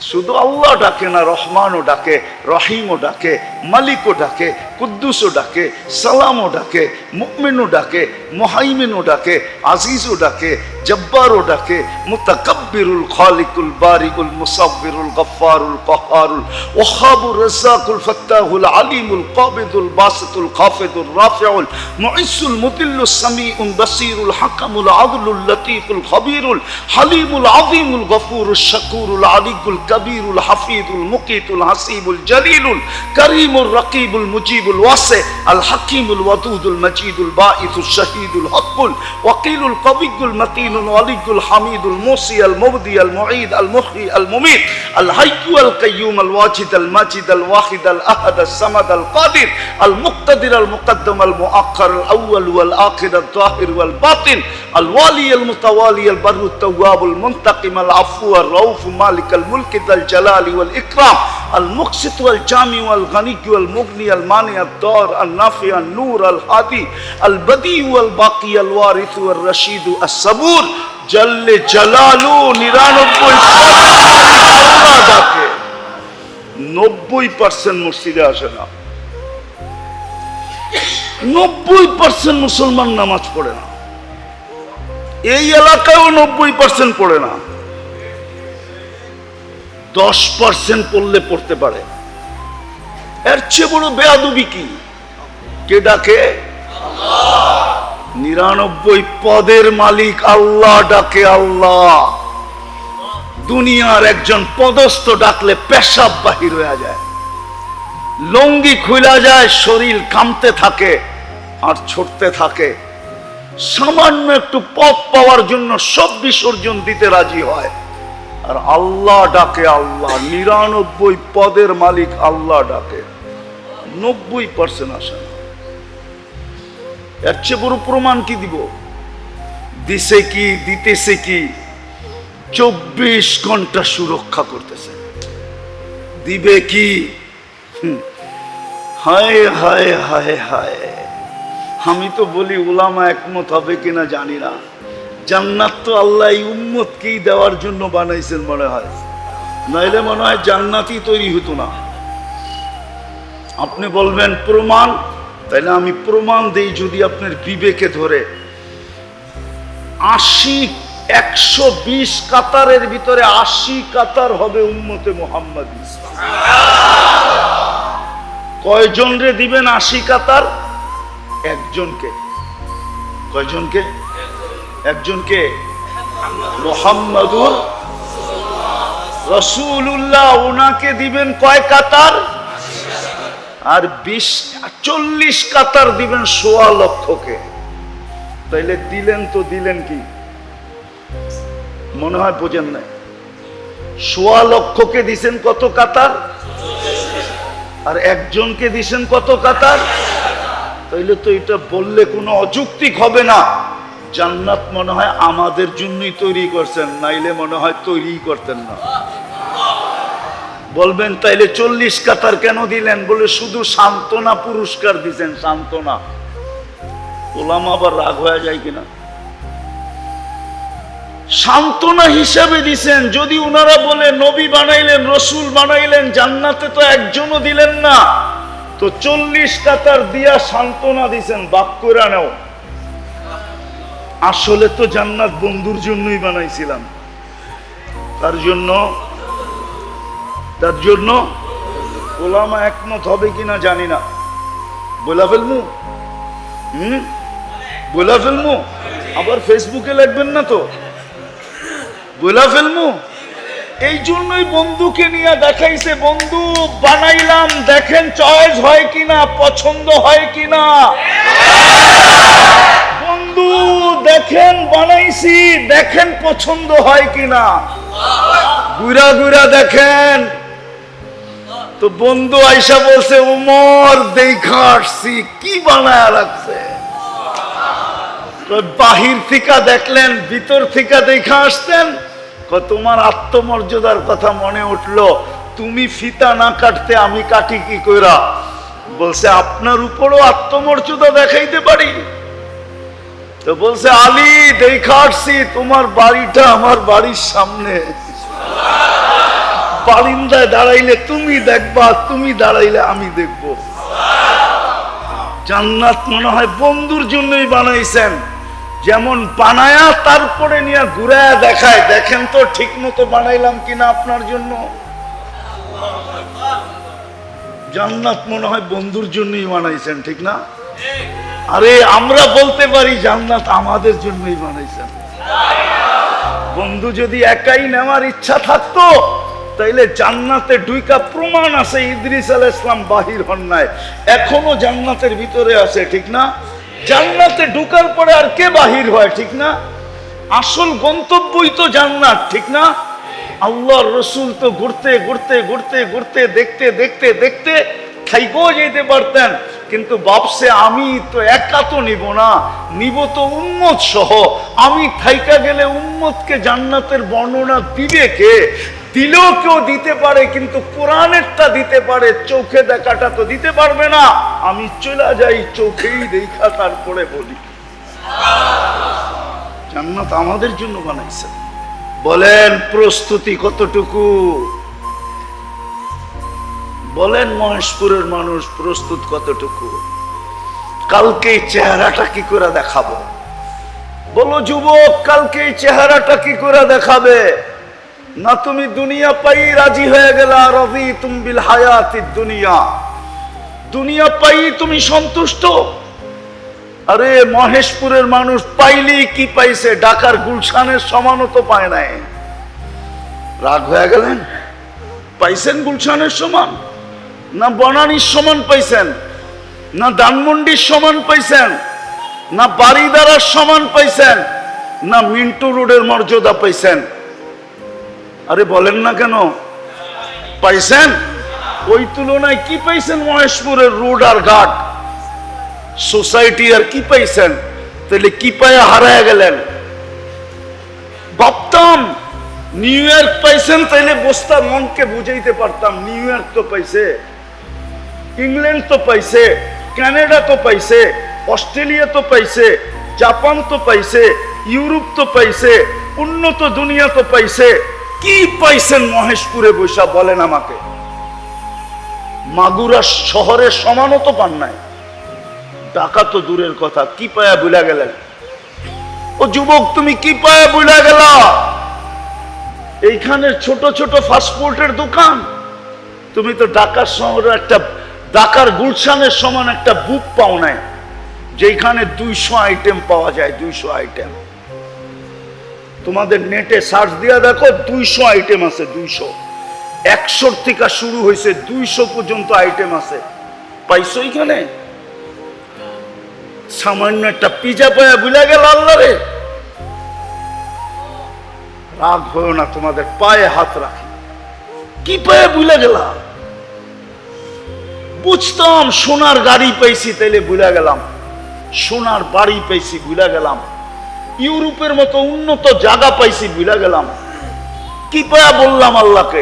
শুধু আল্লাহ ডাকে না, রহমানও ডাকে, রহিমও ডাকে, মালিকও ডাকে, কুদ্দুসও ডাকে, সালামও ডাকে মুকমিনও ডাকে, মোহাইমিনও ডাকে, আজিজও ডাকে জব্বারও ডাকে, মুতাকাব্বিরুল খালিকুল বারিকুল মুসাব্বিরুল গফফারুল কহারুল ওহাবুর রাজ্জাকুল ফাত্তাহুল আলিমুল কাবিদুল বাসিতুল খাফিদুল রাফিউল, মুইসুল মুদিল্লুস সামিউল বাসিরুল হাকামুল আদলুল লতীফুল খবীরুল, হালিমুল আযীমুল গফুরুল শাকুরুল আলিকুল কবীরুল হাফিদুল মুকিতুল হাসিবুল জলিলুল করিমুল রকিবুল মুজিবুল ওয়াসি আল হাকিমুল ওয়াদুদুল মজিদুল বাঈসুল শহীদুল হকুল, ওয়াকিলুল কবিগুল মতিনুল ওয়ালিগুল হামিদুল মুসি আল মুবদি আল মুঈদ আল মুখি আল মুমিত আল হাইয়ু আল কাইয়ুম আল ওয়াজিদ আল মাজিদ আল ওয়াহিদ আল আহাদ আল সামাদ আল কাদির আল মুক্তাদির আল মুকদ্দম আল মুআক্খার আল আউয়াল ওয়াল আখির আল জাহির ওয়াল বাতিন আল ওয়ালি আল মুতাওয়ালি আল বারু التواب المنتقم العفو الرؤوف مالك الملك ذا الجلال والإكرام المقسط والجامع والغني والمغني المانع الدار النافع النور الهادي البديع والباقي الوارث والرشيد الصبور হুজুর, জল্লে জালালু নিরানব্বই ডাকে নব্বই পার্সেন্ট মসজিদে আসে না। নব্বই পার্সেন্ট মুসলমান নামাজ পড়ে না। এই এলাকায়ও নব্বই পার্সেন্ট পড়ে না। দশ পার্সেন্ট পড়লে পড়তে পারে। এর চেয়ে বড় বেয়াদুবি কি? কে ডাকে? নিরানব্বই পদের মালিক আল্লাহ ডাকে আল্লাহ। দুনিয়ার একজন পদস্থ ডাকলে পেশাব বাহির হয়ে যায়। লঙ্গি খুলা যায়, শরীর কামতে থাকে আর ছড়তে থাকে। সামান্য একটু পথ পাওয়ার জন্য সব বিসর্জন দিতে রাজি হয়। আর আল্লাহ ডাকে আল্লাহ, নিরানব্বই পদের মালিক আল্লাহ ডাকে। নব্বই পার্সেন্ট আসে না এর চেয়ে বড় প্রমাণ কি দিব? দিছে কি, দিতেছে কি? চব্বিশ ঘণ্টা সুরক্ষা করতেছে। দিবে কি। হায় হায় হায় হায়। আমি তো বলি উলামা একমত হবে কিনা জানি না। জান্নাত তো আল্লাহ এই উম্মতকেই দেওয়ার জন্য বানাইছেন মনে হয়। নাইলে মনে হয় জান্নাতই তৈরি হতো না। আপনি বলবেন, প্রমাণ তাইলে আমি প্রমাণ দেই যদি আপনার বিবেকে ধরে। আশি, একশো বিশ কাতারের ভিতরে আশি কাতার হবে উম্মতে মোহাম্মদ। কয়জন রে দিবেন আশি কাতার? একজনকে। কয়জনকে? একজনকে? মোহাম্মদুর রসুল্লাহ ওনাকে দিবেন কয় কাতার? আর বিশ চল্লিশ কাতার দিবেন সোয়া লক্ষকে। তাইলে দিলেন তো দিলেন কি? মনে হয় বোঝেন নাই। সোয়া লক্ষকে দিছেন কত কাতার? আর একজনকে দিছেন কত কাতার? তাইলে তো এটা বললে কোনো অযৌক্তিক হবে না। জান্নাত মনে হয় আমাদের জন্যই তৈরি করছেন, নাইলে মনে হয় তৈরি করতেন না। বলবেন, তাইলে চল্লিশ কাতার কেন দিলেন? বলে, শুধু সান্ত্বনা পুরস্কার দিছেন, সান্ত্বনা। ওলাম আবার রাগ হয়ে যায় কিনা? সান্ত্বনা হিসাবে দিছেন, যদি উনারা বলে, নবী বানাইলেন, রসুল বানাইলেন, জান্নাতে তো একজনও দিলেন না। তো চল্লিশ কাতার দিয়া সান্ত্বনা দিছেন, বাক করে নেও। আসলে তো জান্নাত বন্ধুর জন্যই বানাইছিলাম। তার জন্য তার জন্য ওলামা একমত হবে কিনা জানি না। বলা ফেলমু? হুম? বলা ফেলমু? আবার ফেসবুকে লাগবেন না তো? বলা ফেলমু? এই জন্যই বন্ধুকে নিয়ে দেখাইছে, বন্ধু, বানাইলাম, দেখেন চয়েস হয় কিনা, পছন্দ হয় কিনা। বন্ধু, দেখেন, বানাইছি, দেখেন পছন্দ হয় কিনা। গুড়া গুড়া দেখেন তো বন্ধু আইসা বলছে, উমর, দেখা আসছি। কি বানায় রাখছে? বাহির থেকে দেখলেন, ভিতর থেকে দেখা আসতেন তোমার আত্মমর্যাদার কথা মনে উঠল। তুমি ফিতা না কাটতে আমি কাটি কি কইরা? বলছে, আপনার উপরও আত্মমর্যাদা দেখাইতে পারি। তো বলছে, আলী, দেখা আসছি। তোমার বাড়িটা আমার বাড়ির সামনে। বারিন্দায় দাঁড়াইলে তুমি দেখবা, তুমি দাঁড়াইলে আমি দেখব। জান্নাত মনে হয় বন্ধুর জন্যই বানাইছেন। যেমন বানায়া তারপরে নিয়ে ঘুরায়া দেখায়। দেখেন তো ঠিক মতো বানাইলাম কিনা আপনার জন্য। জান্নাত মনে হয় বন্ধুর জন্যই বানাইছেন, ঠিক না? আরে আমরা বলতে পারি জান্নাত আমাদের জন্যই বানাইছেন। বন্ধু যদি একাই নেওয়ার ইচ্ছা থাকতো তাইলে জান্নাতে দুইটা প্রমাণ আছে, ইদ্রিস আল ইসলাম বাহির হন নাই। এখনও জান্নাতের ভিতরে আছে, ঠিক না? জান্নাতে ঢুকার পরে আর কে বাহির হয়, ঠিক না? আসল গন্তব্যই তো জান্নাত, ঠিক না? আল্লাহর রসুল তো ঘুরতে ঘুরতে ঘুরতে ঘুরতে, দেখতে দেখতে দেখতে খাইকেও যেতে পারতেন। কিন্তু বাপসে আমি তো একা তো নিব না, নিব তো উম্মত সহ। আমি থাইকা গেলে উম্মতকে জান্নাতের বর্ণনা দিবে কে? দিলেও কেউ দিতে পারে, কিন্তু কোরআনেরটা দিতে পারে, চোখে দেখাটা তো দিতে পারবে না। আমি চলে যাই চোখেই দেখা, তারপরে বলি। জান্নাত আমাদের জন্য বানাইছে। বলেন প্রস্তুতি কতটুকু? বলেন মহেশপুরের মানুষ প্রস্তুত কতটুকু? কালকে চেহারাটা কি করে দেখাবো? বলো যুবক কালকে চেহারাটা কি করে দেখাবে? না তুমি দুনিয়া পাই রাজি হয়ে গেলা, রবি তুমবিল হায়াতি দুনিয়া। দুনিয়া পাই তুমি সন্তুষ্ট? আরে, মহেশপুরের মানুষ পাইলেই কি পাইছে? ঢাকার গুলশানের সমানও তো পায় নাই। রাগ হয়ে গেলেন? পাইছেন গুলশানের সমান? না বনানীর সমান পাইছেন? না ধানমন্ডির সমান পাইছেন? না বাড়িদারার সমান পাইছেন? না মিন্টু রোডের মর্যাদা পাইছেন? আরে বলেন না কেন? পাইছেন? ওই তুলনায় কি পাইছেন মহেশপুরের রোড আর ঘাট? সোসাইটি আর কি পাইছেন? তাহলে কি পায়ে হারায় গেলেন? ভাবতাম নিউ ইয়র্ক পাইছেন, তাইলে বসতাম মনকে বুঝাইতে পারতাম নিউ ইয়র্ক তো পাইছে ইংল্যান্ড তো পাইছে কানাডা তো পাইছে অস্ট্রেলিয়া তো পাইছে জাপান তো পাইছে ইউরোপ তো পাইছে, উন্নত দুনিয়া তো পাইছে কি পাইছেন মহেশপুরে বৈশা বলেন আমাকে? মাগুরা শহরের সমানও তো পান নাই। টাকা তো দূরের কথা, কি পায়া বুলা গেলেন? ও যুবক, তুমি কি পায়া বুলা গেলা? এইখানে ছোট ছোট ফাস্টফুডের দোকান। তুমি তো ঢাকার শহরে একটা, ঢাকার গুলশানের সমান একটা বুক পাও নাই যেখানে দুইশো আইটেম পাওয়া যায়, দুইশো আইটেম তোমাদের নেটে সার্চ দিয়া দেখো, দুইশো আইটেম আছে, দুইশো। একশোর থেকে শুরু হয়েছে, দুইশো পর্যন্ত আইটেম আছে। পাইছো এখানে? সামান্য একটা পিজা পায়া বুলা গেল আল্লাহ রে রাগ হয়েও না, তোমাদের পায়ে হাত রাখি। কি পায়ে বুলে গেলা? বুঝতাম সোনার গাড়ি পাইছি, তাইলে বুলা গেলাম। সোনার বাড়ি পাইছি বুলা গেলাম। ইউরোপের মতো উন্নত জায়গা পাইছি বিলা গেলাম। কি পায়া বললাম আল্লাহকে।